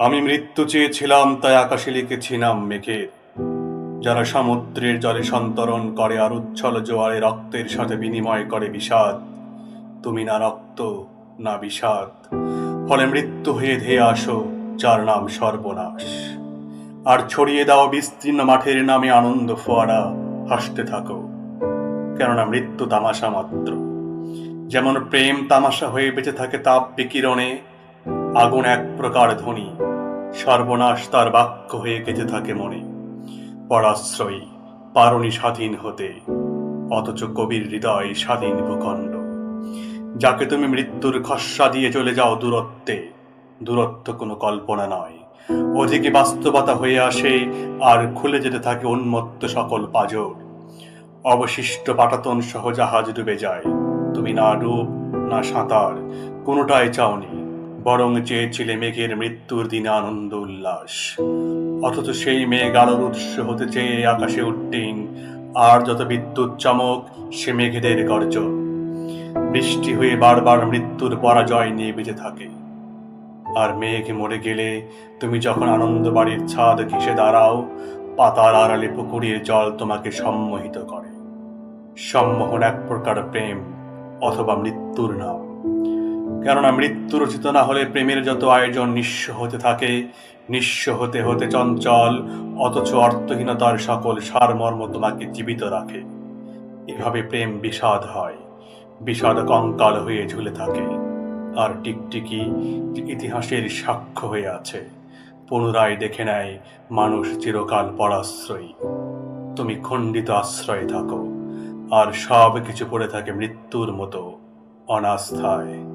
আমি মৃত্যু চেয়েছিলাম, তাই আকাশে লিখেছিলাম মেঘের। যারা সমুদ্রের জলে সন্তরণ করে আর উচ্ছল জোয়ারে রক্তের সাথে বিনিময় করে বিষাদ। তুমি না রক্ত, না বিষাদ। ফলে মৃত্যু হয়ে ধেয়ে আসো, যার নাম সর্বনাশ। আর ছড়িয়ে দাও বিস্তীর্ণ মাঠের নামে আনন্দ ফোয়ারা, হাসতে থাকো। কেননা মৃত্যু তামাশা মাত্র। যেমন প্রেম তামাশা হয়ে বেঁচে থাকে তাপ বিকিরণে, আগুন এক প্রকার ধ্বনি। সর্বনাশ তার বাক্য হয়ে গেঁথে থাকে মনে। পরাশ্রয়ী, পারণী স্বাধীন হতে, অথচ কবির হৃদয় স্বাধীন ভূখণ্ড। যাকে তুমি মৃত্যুর খস্যা দিয়ে চলে যাও দূরত্বে, দূরত্ব কোনো কল্পনা নয়। ওদিকে বাস্তবতা হয়ে আসে, আর খুলে যেতে থাকে উন্মত্ত সকল পাজর। অবশিষ্ট পাটাতন সহ জাহাজ ডুবে যায়। তুমি না ডুব, না সাঁতার, কোনোটাই চাওনি। বরং চেয়েছিলে মেঘের মৃত্যুর দিনে আনন্দ উল্লাস। অথচ সেই মেঘ আলোর উৎস হতে চেয়ে আকাশে উঠতেন আর যত বিদ্যুৎ চমক, সে মেঘেদের গর্জ। বৃষ্টি হয়ে বারবার মৃত্যুর পরাজয় নিয়ে বেঁচে থাকে। আর মেঘ মরে গেলে তুমি যখন আনন্দ বাড়ির ছাদ ঘেসে দাঁড়াও পাতার আড়ালে পুকুরের জল তোমাকে সম্মোহিত করে। সম্মোহন এক প্রকার প্রেম অথবা মৃত্যুর নাম। কেননা মৃত্যু রচিত না হলে প্রেমের যত আয়োজন নিঃস্ব হতে থাকে, নিঃস্ব হতে হতে চঞ্চল, অথচ অর্থহীনতার সকল সারমর্ম তোমাকে জীবিত রাখে। এভাবে প্রেম বিষাদ হয়, বিষাদ কঙ্কাল হয়ে ঝুলে থাকে। আর টিকটিকি ইতিহাসের সাক্ষ্য হয়ে আছে, পুনরায় দেখে নেয় মানুষ চিরকাল পরাশ্রয়ী। তুমি খণ্ডিত আশ্রয়ে থাকো, আর সব কিছু পড়ে থাকে মৃত্যুর মতো অনাস্থায়।